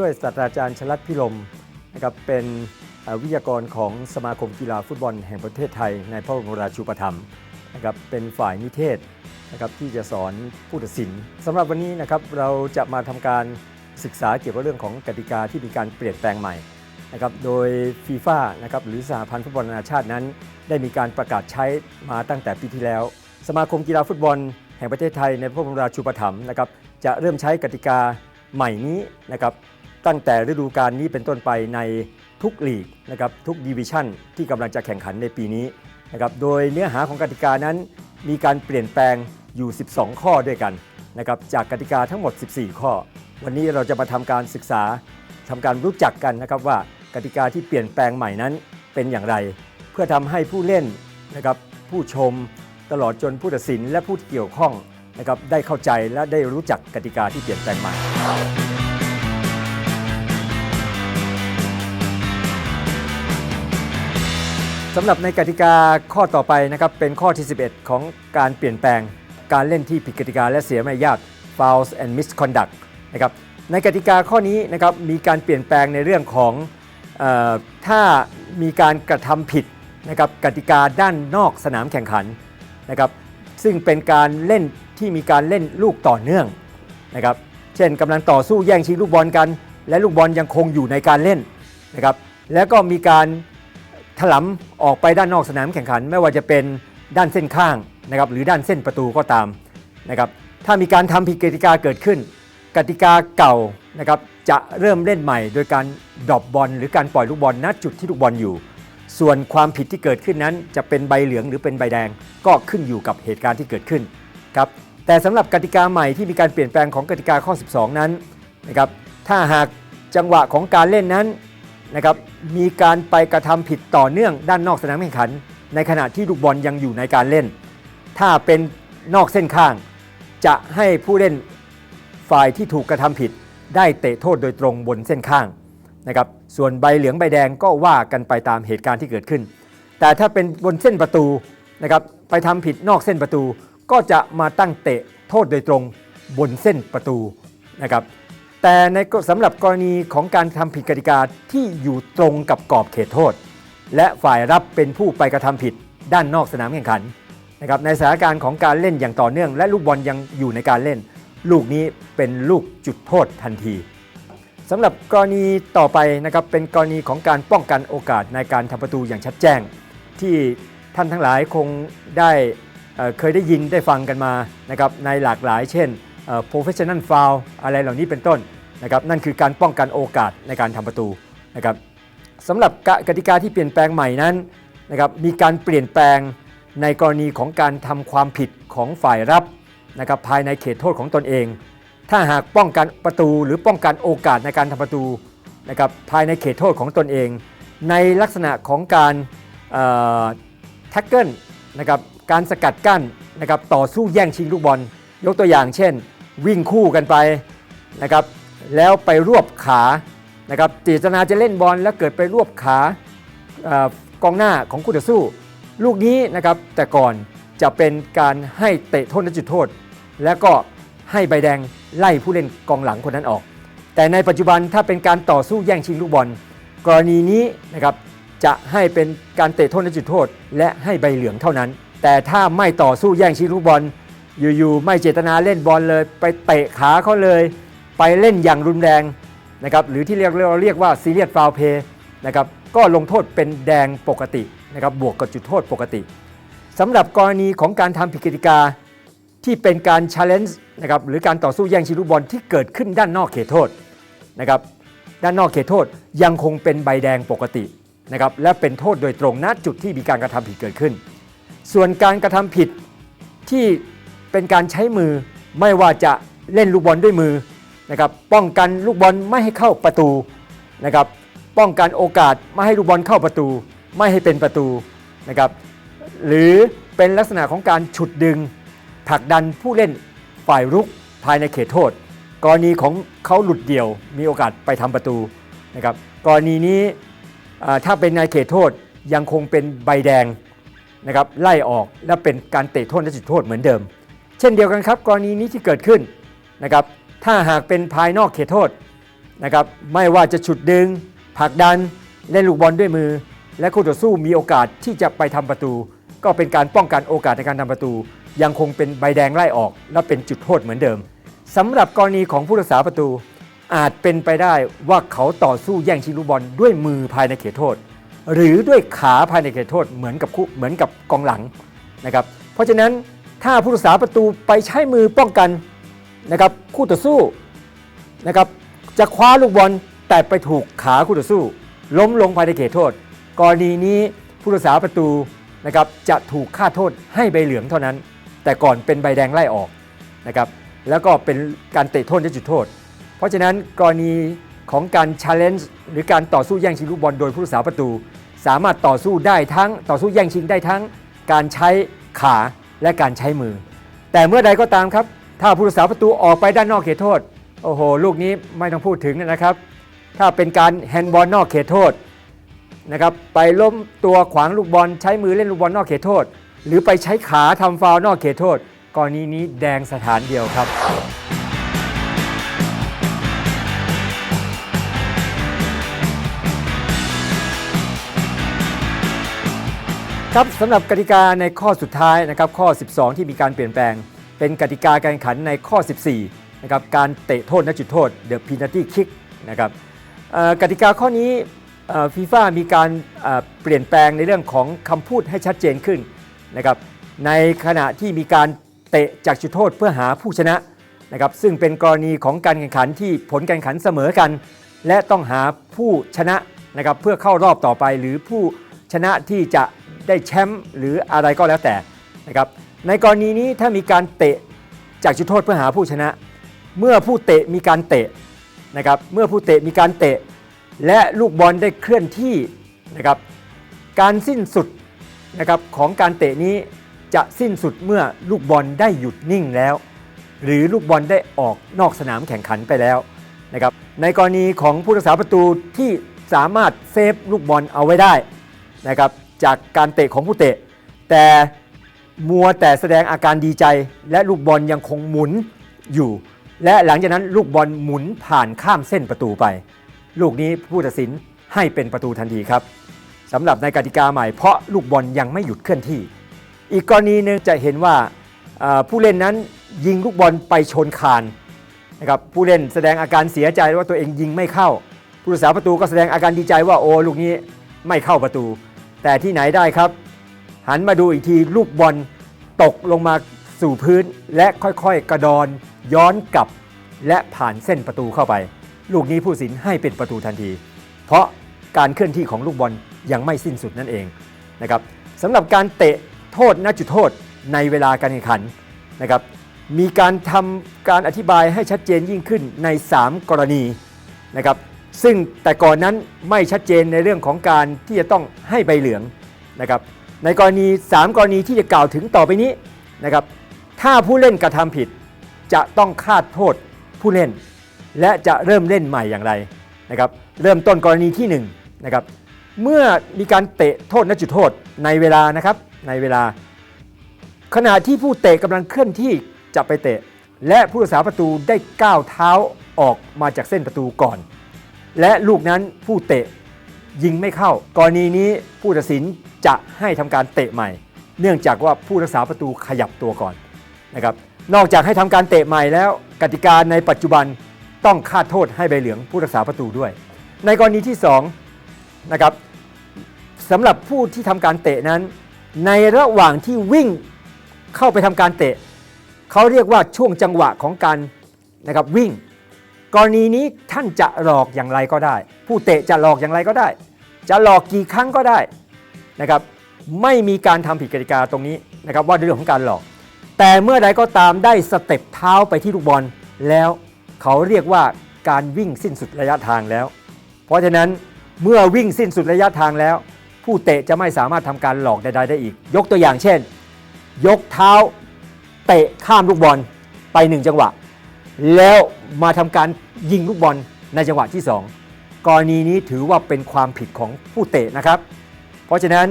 ช่วยศาสตราจารย์ชลัดพิลมนะครับเป็นวิทยากรของสมาคมกีฬาฟุตบอลแห่งประเทศไทย ในพระบรมราชูปถัมภ์นะครับเป็นฝ่ายนิเทศนะครับที่จะสอนผู้ตัดสินสำหรับวันนี้นะครับเราจะมาทำการศึกษาเกี่ยวกับเรื่องของกติกาที่มีการเปลี่ยนแปลงใหม่นะครับโดยฟีฟ่านะครับหรือสหพันธ์ฟุตบอลนานาชาตินั้น ได้มีการประกาศใช้มาตั้งแต่ปีที่แล้ว สมาคมกีฬาฟุตบอล แห่งประเทศไทยในพระบรมราชูปถัมภ์นะครับจะเริ่มใช้กติกาใหม่นี้นะครับ ตั้งแต่ฤดูกาลนี้เป็นต้นไปในทุกลีกนะครับทุกดิวิชั่นที่กำลังจะแข่งขันในปีนี้นะครับโดยเนื้อหาของกติกานั้นมีการเปลี่ยนแปลงอยู่ 12 ข้อด้วยกันนะครับจากกติกาทั้งหมด 14 ข้อ วันนี้เราจะมาทำการศึกษาทำการรู้จักกันนะครับว่ากติกาที่เปลี่ยนแปลงใหม่นั้นเป็นอย่างไร เพื่อทำให้ผู้เล่นนะครับผู้ชมตลอดจนผู้ตัดสินและผู้ที่เกี่ยวข้องนะครับได้เข้าใจและได้รู้จักกติกาที่เปลี่ยนแปลงใหม่ สำหรับในกติกาข้อต่อไปนะครับเป็นข้อที่ 11 ของการเปลี่ยนแปลงการเล่นที่ผิดกติกาและเสียมารยาท fouls and misconduct นะครับในกติกาข้อนี้นะครับมีการเปลี่ยนแปลงในเรื่องของออถ้ามีการกระทำผิดนะครับกติกาด้านนอกสนามแข่งขันนะครับซึ่งเป็นการเล่นที่มีการเล่นลูกต่อเนื่องนะครับเช่นกำลังต่อสู้แย่งชิงลูกบอลกัน และลูกบอลยังคงอยู่ในการเล่นนะครับแล้วก็มีการ ถลำออกไปด้านนอกสนามแข่งขัน ไม่ว่าจะเป็นด้านเส้นข้างนะครับหรือด้านเส้นประตูก็ตามนะครับถ้ามีการทำผิดกติกาเกิดขึ้น กติกาเก่านะครับจะเริ่มเล่นใหม่ โดยการดรอปบอลหรือการปล่อยลูกบอลณจุดที่ลูกบอลอยู่ ส่วนความผิดที่เกิดขึ้นนั้น จะเป็นใบเหลืองหรือเป็นใบแดง ก็ขึ้นอยู่กับเหตุการณ์ที่เกิดขึ้นครับแต่สำหรับกติกาใหม่ที่มีการเปลี่ยนแปลงของกติกาข้อ 12 นั้นนะครับถ้าหากจังหวะของการเล่นนั้น นะครับมีการไปกระทำผิดต่อเนื่องด้านนอกสนามแข่งขัน ในขณะที่ลูกบอลยังอยู่ในการเล่น ถ้าเป็นนอกเส้นข้าง จะให้ผู้เล่นฝ่ายที่ถูกกระทำผิด ได้เตะโทษโดยตรงบนเส้นข้างนะครับส่วนใบเหลืองใบแดงก็ว่ากันไปตามเหตุการณ์ที่เกิดขึ้น แต่ถ้าเป็นบนเส้นประตูนะครับไปทำผิดนอกเส้นประตู ก็จะมาตั้งเตะโทษโดยตรงบนเส้นประตูนะครับ แต่ในสำหรับกรณีของการทำผิดกติกาที่อยู่ตรงกับกรอบเขตโทษ และฝ่ายรับเป็นผู้ไปกระทำผิดด้านนอกสนามแข่งขันนะครับในสถานการณ์ของการเล่นอย่างต่อเนื่อง และลูกบอลยังอยู่ในการเล่น ลูกนี้เป็นลูกจุดโทษทันทีสำหรับกรณีต่อไปนะครับเป็นกรณีของการป้องกันโอกาสในการทำประตูอย่างชัดแจ้ง ที่ท่านทั้งหลายคงได้เเคยได้ยินได้ฟังกันมานะครับในหลากหลาย เช่น professional foul อะไรเหล่านี้เป็นต้นนะครับนั่นคือการป้องกันโอกาสในการทำประตูนะครับสำหรับกกติกาที่เปลี่ยนแปลงใหม่นั้นนะครับมีการเปลี่ยนแปลงในกรณีของการทำความผิดของฝ่ายรับนะครับภายในเขตโทษของตนเอง ถ้าหากป้องกันประตูหรือป้องกันโอกาสในการทำประตูนะครับภายในเขตโทษของตนเอง ในลักษณะของการแท็กเกิลนะครับการสกัดกั้นนะครับต่อสู้แย่งชิงลูกบอล ยกตัวอย่างเช่น วิ่งคู่กันไปนะครับแล้วไปรวบขานะครับเจตนาจะเล่นบอลแล้วเกิดไปรวบขาอกองหน้าของคู่ต่อสู้ ลูกนี้นะครับแต่ก่อนจะเป็นการให้เตะโทษณจุดโทษ แล้วก็ให้ใบแดงไล่ผู้เล่นกองหลังคนนั้นออก แต่ในปัจจุบันถ้าเป็นการต่อสู้แย่งชิงลูกบอล กรณีนี้นะครับจะให้เป็นการเตะโทษณจุดโทษ และให้ใบเหลืองเท่านั้น แต่ถ้าไม่ต่อสู้แย่งชิงลูกบอล อยู่ๆไม่เจตนาเล่นบอลเลย ไปเตะขาเขาเลย ไปเล่นอย่างรุนแรงนะครับหรือที่เรียกเราเรียกว่าซีเรียสฟาวเพย์นะครับก็ลงโทษเป็นแดงปกตินะครับบวกกับจุดโทษปกติสำหรับกรณีของการทำผิดกติกาที่เป็นการ challenge นะครับหรือการต่อสู้แย่งชิงลูกบอลที่เกิดขึ้นด้านนอกเขตโทษนะครับด้านนอกเขตโทษยังคงเป็นใบแดงปกตินะครับและเป็นโทษโดยตรงณจุดที่มีการกระทำผิดเกิดขึ้น ส่วนการกระทำผิดที่ เป็นการใช้มือไม่ว่าจะเล่นลูกบอลด้วยมือนะครับป้องกันลูกบอลไม่ให้เข้าประตูนะครับป้องกันโอกาสไม่ให้ลูกบอลเข้าประตู ไม่ให้เป็นประตูนะครับหรือเป็นลักษณะของการฉุดดึงผลักดันผู้เล่นฝ่ายรุกภายในเขตโทษ กรณีของเขาหลุดเดี่ยว มีโอกาสไปทำประตูนะครับกรณีนี้ถ้าเป็นในเขตโทษยังคงเป็นใบแดงนะครับไล่ออกและเป็นการเตะโทษและจุดโทษเหมือนเดิม เช่นเดียวกันครับ กรณีนี้ที่เกิดขึ้นนะครับถ้าหากเป็นภายนอกเขตโทษนะครับไม่ว่าจะฉุดดึงผลักดันเล่นลูกบอลด้วยมือ และคู่ต่อสู้มีโอกาสที่จะไปทำประตู ก็เป็นการป้องกันโอกาสในการทำประตู ยังคงเป็นใบแดงไล่ออก และเป็นจุดโทษเหมือนเดิมสำหรับกรณีของผู้รักษาประตู อาจเป็นไปได้ว่าเขาต่อสู้แย่งชิงลูกบอลด้วยมือภายในเขตโทษ หรือด้วยขาภายในเขตโทษเหมือนกับคู่เหมือนกับกองหลังนะครับเพราะฉะนั้น ถ้าผู้รักษาประตูไปใช้มือป้องกันนะครับคู่ต่อสู้นะครับจะคว้าลูกบอลแต่ไปถูกขาคู่ต่อสู้ ล้มลงภายในเขตโทษ กรณีนี้ผู้รักษาประตูนะครับจะถูกค่าโทษให้ใบเหลืองเท่านั้น แต่ก่อนเป็นใบแดงไล่ออกนะครับแล้วก็เป็นการเตะโทษที่จุดโทษ เพราะฉะนั้นกรณีของการ challenge หรือการต่อสู้แย่งชิงลูกบอลโดยผู้รักษาประตู สามารถต่อสู้ได้ทั้งต่อสู้แย่งชิงได้ทั้ง การใช้ขา และการใช้มือ แต่เมื่อใดก็ตามครับ ถ้าผู้รักษาประตูออกไปด้านนอกเขตโทษ โอ้โห ลูกนี้ไม่ต้องพูดถึงนะครับ ถ้าเป็นการแฮนด์บอลนอกเขตโทษนะครับ ไปล้มตัวขวางลูกบอลใช้มือเล่นลูกบอลนอกเขตโทษ หรือไปใช้ขาทำฟาวล์นอกเขตโทษกรณีนี้แดงสถานเดียวครับ ครับสำหรับกติกาในข้อสุดท้ายนะครับข้อ 12 ที่มีการเปลี่ยนแปลง เป็นกติกาการแข่งขันในข้อ 14นะครับการเตะโทษนักจุดโทษ The Penalty Kick นะครับกติกาข้อนี้ฟีฟ่ามีการเปลี่ยนแปลงในเรื่องของคำพูดให้ชัดเจนขึ้นนะครับในขณะที่มีการเตะจากจุดโทษเพื่อหาผู้ชนะนะครับซึ่งเป็นกรณีของการแข่งขันที่ผลการแข่งขันเสมอกัน และต้องหาผู้ชนะนะครับเพื่อเข้ารอบต่อไปหรือผู้ชนะที่จะ ได้แชมป์หรืออะไรก็แล้วแต่นะครับในกรณีนี้ถ้ามีการเตะจากจุดโทษเพื่อหาผู้ชนะ เมื่อผู้เตะมีการเตะนะครับเมื่อผู้เตะมีการเตะ และลูกบอลได้เคลื่อนที่นะครับการสิ้นสุดนะครับของการเตะนี้จะสิ้นสุดเมื่อลูกบอลได้หยุดนิ่งแล้ว หรือลูกบอลได้ออกนอกสนามแข่งขันไปแล้วนะครับในกรณีของผู้รักษาประตูที่สามารถเซฟลูกบอลเอาไว้ได้นะครับ จากการเตะของผู้เตะ แต่มัวแต่แสดงอาการดีใจ และลูกบอลยังคงหมุนอยู่ และหลังจากนั้นลูกบอลหมุนผ่านข้ามเส้นประตูไป ลูกนี้ผู้ตัดสินให้เป็นประตูทันทีครับสำหรับในกติกาใหม่เพราะลูกบอลยังไม่หยุดเคลื่อนที่ อีกกรณีหนึ่งจะเห็นว่าผู้เล่นนั้นยิงลูกบอลไปชนคานนะครับผู้เล่นแสดงอาการเสียใจว่าตัวเองยิงไม่เข้า ผู้รักษาประตูก็แสดงอาการดีใจว่าโอ้ลูกนี้ไม่เข้าประตู แต่ที่ไหนได้ครับ หันมาดูอีกทีลูกบอลตกลงมาสู่พื้น และค่อยๆ กระดอนย้อนกลับ และผ่านเส้นประตูเข้าไป ลูกนี้ผู้สินให้เป็นประตูทันที เพราะการเคลื่อนที่ของลูกบอลยังไม่สิ้นสุดนั่นเองนะครับสำหรับการเตะโทษณจุดโทษในเวลาการแข่งขันนะครับมีการทำการอธิบายให้ชัดเจนยิ่งขึ้นใน 3 กรณีนะครับ ซึ่งแต่ก่อนนั้นไม่ชัดเจนในเรื่องของการที่จะต้องให้ใบเหลืองนะครับในกรณี 3 กรณีที่จะกล่าวถึงต่อไปนี้นะครับถ้าผู้เล่นกระทำผิดจะต้องคาดโทษผู้เล่น และจะเริ่มเล่นใหม่อย่างไรนะครับเริ่มต้นกรณีที่1นะครับเมื่อมีการเตะโทษณจุดโทษในเวลานะครับในเวลา ขณะที่ผู้เตะกำลังเคลื่อนที่จะไปเตะ และผู้รักษาประตูได้ก้าวเท้าออกมาจากเส้นประตูก่อน และลูกนั้นผู้เตะยิงไม่เข้า กรณีนี้ผู้ตัดสินจะให้ทำการเตะใหม่ เนื่องจากว่าผู้รักษาประตูขยับตัวก่อนนะครับนอกจากให้ทำการเตะใหม่แล้ว กติกาในปัจจุบันต้องคาดโทษให้ใบเหลืองผู้รักษาประตูด้วย ในกรณีที่2นะครับสำหรับผู้ที่ทำการเตะนั้น ในระหว่างที่วิ่งเข้าไปทำการเตะเขาเรียกว่าช่วงจังหวะของการนะครับวิ่ง กรณีนี้ท่านจะหลอกอย่างไรก็ได้ ผู้เตะจะหลอกอย่างไรก็ได้ จะหลอกกี่ครั้งก็ได้นะครับไม่มีการทำผิดกติกาตรงนี้นะครับว่าเรื่องของการหลอก แต่เมื่อใดก็ตามได้สเต็ปเท้าไปที่ลูกบอล แล้วเขาเรียกว่าการวิ่งสิ้นสุดระยะทางแล้ว เพราะฉะนั้นเมื่อวิ่งสิ้นสุดระยะทางแล้ว ผู้เตะจะไม่สามารถทำการหลอกใดๆได้อีก ยกตัวอย่างเช่น ยกเท้าเตะข้ามลูกบอลไปหนึ่งจังหวะ แล้ว มาทำการยิงลูกบอลในจังหวะที่ 2 กรณีนี้ถือว่าเป็นความผิดของผู้เตะนะครับ เพราะฉะนั้น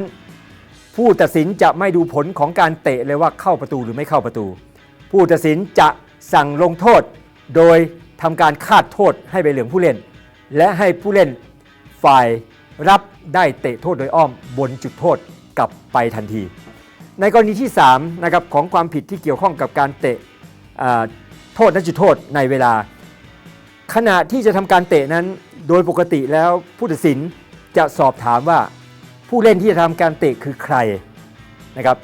ผู้ตัดสินจะไม่ดูผลของการเตะเลยว่าเข้าประตูหรือไม่เข้าประตู ผู้ตัดสินจะสั่งลงโทษ โดยทำการคาดโทษให้ใบเหลืองผู้เล่น และให้ผู้เล่นฝ่ายรับได้เตะโทษโดยอ้อมบนจุดโทษกลับไปทันที ในกรณีที่3นะครับของความผิดที่เกี่ยวข้องกับการเตะ โทษณจุดโทษในเวลา ขณะที่จะทำการเตะนั้น โดยปกติแล้วผู้ตัดสินจะสอบถามว่าผู้เล่นที่จะทำการเตะคือใครนะครับ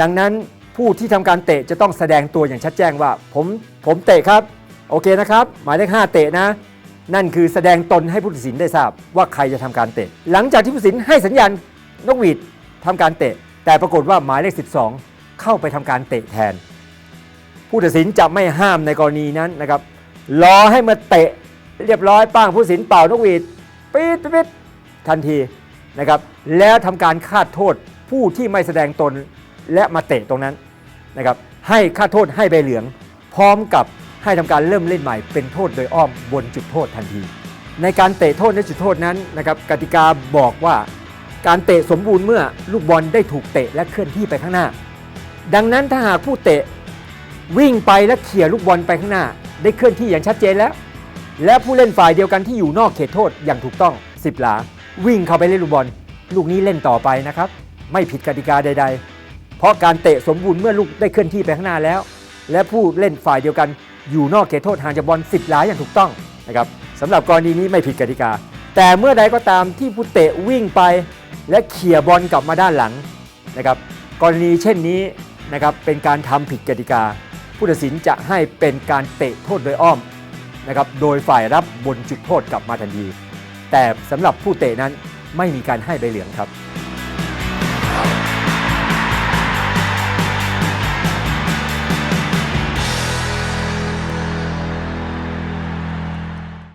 ดังนั้นผู้ที่ทำการเตะจะต้องแสดงตัวอย่างชัดแจ้งว่าผมผมเตะครับโอเคนะครับ หมายเลข5เตะนะ นั่นคือแสดงตนให้ผู้ตัดสินได้ทราบว่าใครจะทำการเตะ หลังจากที่ผู้ตัดสินให้สัญญาณนกหวีดทำการเตะ แต่ปรากฏว่าหมายเลข 12 เข้าไปทำการเตะแทน ผู้ตัดสินจะไม่ห้ามในกรณีนั้นนะครับรอให้มาเตะเรียบร้อยป้างผู้ตัดสินเป่านกหวีดปี๊ดปี๊ดทันทีนะครับแล้วทำการคาดโทษผู้ที่ไม่แสดงตนและมาเตะตรงนั้นนะครับให้ค่าโทษให้ใบเหลือง พร้อมกับให้ทำการเริ่มเล่นใหม่เป็นโทษโดยอ้อมบนจุดโทษทันที ในการเตะโทษในจุดโทษนั้นนะครับกติกาบอกว่าการเตะสมบูรณ์เมื่อลูกบอลได้ถูกเตะและเคลื่อนที่ไปข้างหน้า ดังนั้นถ้าหากผู้เตะ วิ่งไปและเขี่ยลูกบอลไปข้างหน้า ได้เคลื่อนที่อย่างชัดเจนแล้ว และผู้เล่นฝ่ายเดียวกันที่อยู่นอกเขตโทษอย่างถูกต้อง 10 หลา วิ่งเข้าไปเล่นลูกบอล ลูกนี้เล่นต่อไปนะครับ ไม่ผิดกติกาใด ๆ เพราะการเตะสมบูรณ์เมื่อลูกได้เคลื่อนที่ไปข้างหน้าแล้ว และผู้เล่นฝ่ายเดียวกัน อยู่นอกเขตโทษห่างจากบอล 10 หลาอย่างถูกต้องนะครับสำหรับกรณีนี้ไม่ผิดกติกา แต่เมื่อใดก็ตามที่ผู้เตะวิ่งไป และเขี่ยบอลกลับมาด้านหลังนะครับกรณีเช่นนี้นะครับเป็นการทำผิดกติกา ผู้ตัดสินจะให้เป็นการเตะโทษโดยอ้อมนะครับโดยฝ่ายรับบนจุดโทษกลับมาทันทีแต่สำหรับผู้เตะนั้นไม่มีการให้ใบเหลืองครับ